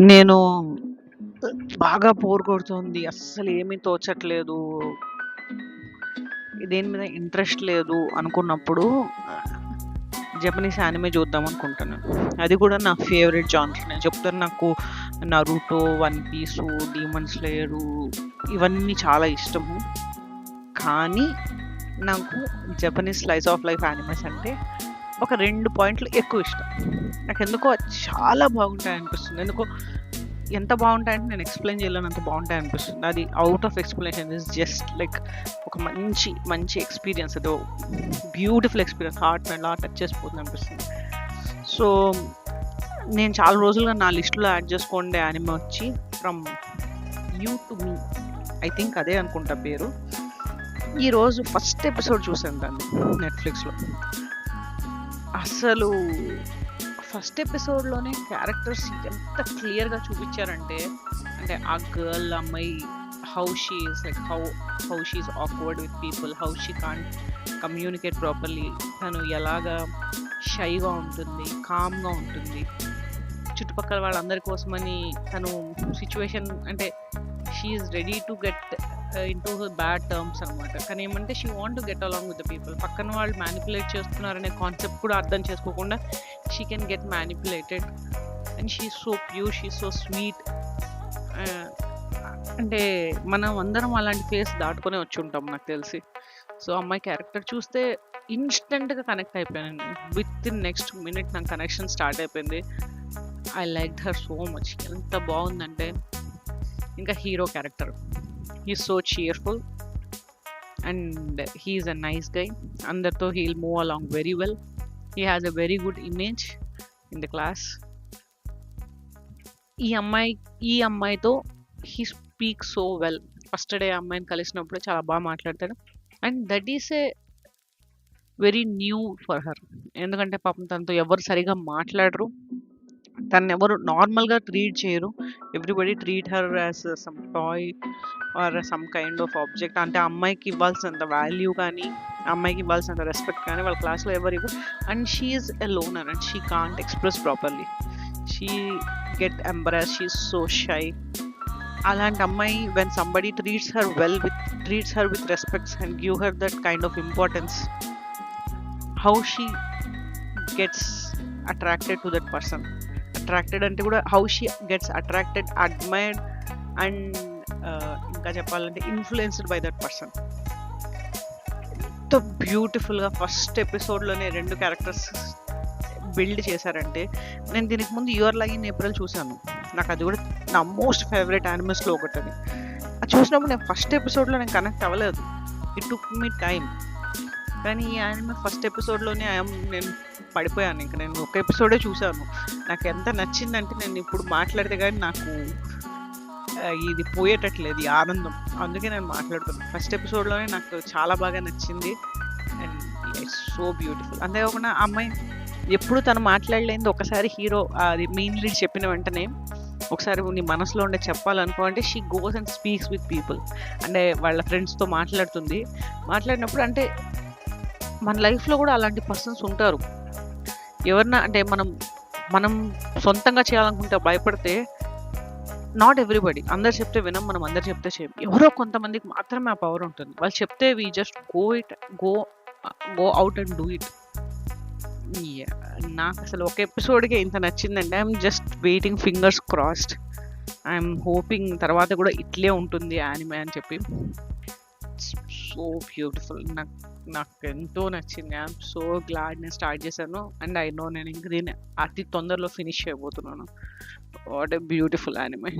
నేను బాగా బోర్ కొడుతుంది. అస్సలు ఏమీ తోచట్లేదు. దేని మీద ఇంట్రెస్ట్ లేదు అనుకున్నప్పుడు జపనీస్ యానిమే చూద్దాం అనుకుంటున్నాను. అది కూడా నా ఫేవరెట్ జానర్. నేను చెప్తాను నాకు 'Naruto', 'one piece', 'demon slayer' ఇవన్నీ చాలా ఇష్టము. కానీ నాకు Japanese slice of life animes అంటే ఒక రెండు పాయింట్లు ఎక్కువ ఇష్టం. నాకు ఎందుకో చాలా బాగుంటాయి అనిపిస్తుంది ఎందుకో ఎంత బాగుంటాయంటే నేను ఎక్స్‌ప్లెయిన్ చేయాలని అంత బాగుంటాయి అనిపిస్తుంది అది out of explanation is just like ఒక మంచి, మంచి ఎక్స్‌పీరియన్స్ ఏదో బ్యూటిఫుల్ ఎక్స్‌పీరియన్స్ హార్ట్‌ని అలా టచ్ చేసిపోతుందనిపిస్తుంది. సో, నేను చాలా రోజులుగా నా లిస్ట్‌లో యాడ్ చేసుకోండే యానిమే వచ్చి 'from you to me' I think అదే అనుకుంటా పేరు. ఈరోజు ఫస్ట్ ఎపిసోడ్ చూసాను దాన్ని నెట్‌ఫ్లిక్స్‌లో. అసలు ఫస్ట్ ఎపిసోడ్‌లోనే క్యారెక్టర్స్ ఎంత క్లియర్‌గా చూపించారంటే అంటే ఆ గర్ల్ అమ్మాయి how she is like how how she is awkward with people, how she can't communicate properly. తను ఎలాగా షైగా ఉంటుంది, కామ్‌గా ఉంటుంది. చుట్టుపక్కల వాళ్ళందరి కోసమని తను సిచ్యువేషన్ అంటే she is ready to get in into bad terms అనమాట. కానీ ఏమంటే she want to get along with the people. పక్కన వాళ్ళు మ్యానిపులేట్ చేస్తున్నారనే కాన్సెప్ట్ కూడా అర్థం చేసుకోకుండా she can get manipulated and she so pure, she so sweet. అంటే మనం అందరం అలాంటి ఫేస్ వచ్చి ఉంటాం నాకు తెలిసి. సో, అమ్మాయి క్యారెక్టర్ చూస్తే ఇన్స్టెంట్గా కనెక్ట్ అయిపోయింది విత్ ఇన్ నెక్స్ట్ మినిట్ నాకు కనెక్షన్ స్టార్ట్ అయిపోయింది. I like her so much. ఎంత బాగుందంటే ఇంకా hero character. He so cheerful. And he is a nice guy. అందరితో he will move along very well. He has a very good image in the class. ఈ అమ్మాయి ఈ అమ్మాయితో he speak so well. First day అమ్మాయిని కలిసినప్పుడు చాలా బాగా మాట్లాడతాడు. And that is a very new for her. ఎందుకంటే పాపం తనతో ఎవరు సరిగా మాట్లాడరు. తను ఎవరు నార్మల్‌గా ట్రీట్ చేయరు. Everybody treat her as some toy or some kind of object. అంటే అమ్మాయికి ఇవ్వాల్సినంత వాల్యూ కానీ, అమ్మాయికి ఇవ్వాల్సినంత రెస్పెక్ట్ కానీ వాళ్ళ క్లాస్‌లో ఎవరు ఇవ్వరు. And she is a loner and she can't express properly. She get embarrassed. She so shy. అలాంటి అమ్మాయి when somebody treats her well with treats her with respects and give her that kind of importance. How she gets attracted to that person. Attracted అంటే కూడా how she gets attracted, admired and ఇంకా చెప్పాలంటే influenced by that person. ఎంత బ్యూటిఫుల్‌గా first ఎపిసోడ్‌లోనే రెండు characters build చేశారంటే, నేను దీనికి ముందు 'యువర్ లవ్ ఇన్ ఏప్రిల్' చూశాను నాకు అది కూడా నా మోస్ట్ ఫేవరెట్ యానిమల్స్లో ఒకటి అది చూసినప్పుడు నేను ఫస్ట్ ఎపిసోడ్‌లో నేను కనెక్ట్ అవ్వలేదు. It took me time. కానీ ఈ యానిమల్ ఫస్ట్ ఎపిసోడ్‌లోనే ఐఎమ్ నేను పడిపోయాను. ఇంకా నేను ఒక ఎపిసోడే చూసాను. నాకు ఎంత నచ్చిందంటే నేను ఇప్పుడు మాట్లాడితే కానీ నాకు ఇది పోయేటట్లేదు ఈ ఆనందం. అందుకే నేను మాట్లాడుతున్నాను ఫస్ట్ ఎపిసోడ్‌లోనే నాకు చాలా బాగా నచ్చింది. And it's so beautiful. అంతే కాకుండా ఆ అమ్మాయి ఎప్పుడు తను మాట్లాడలేనిది ఒకసారి హీరో అది మెయిన్ లీడ్ చెప్పిన వెంటనే ఒకసారి నీ మనసులో ఉండే చెప్పాలనుకో అంటే she goes and speaks with people. అంటే వాళ్ళ ఫ్రెండ్స్‌తో మాట్లాడుతుంది. మాట్లాడినప్పుడు అంటే మన లైఫ్‌లో కూడా అలాంటి పర్సన్స్ ఉంటారు. ఎవరన్నా అంటే మనం మనం సొంతంగా చేయాలనుకుంటే భయపడితే నాట్ ఎవ్రీబడి అందరు చెప్తే వినం. మనం అందరు చెప్తే చేయం. ఎవరో కొంతమందికి మాత్రమే ఆ పవర్ ఉంటుంది. వాళ్ళు చెప్తే we just go it go go out and do it. నాకు అసలు ఒక ఎపిసోడ్‌కే ఇంత నచ్చిందంటే I'm just waiting fingers crossed. I hoping తర్వాత కూడా ఇట్లే ఉంటుంది యానిమే అని చెప్పి. So beautiful. నాకు నాకు ఎంతో నచ్చింది. ఐఎమ్ సో గ్లాడ్ నేను స్టార్ట్ చేశాను. అండ్ ఐ నో నేను ఇంక దీన్ని అతి తొందరలో ఫినిష్ చేయబోతున్నాను. What a beautiful anime.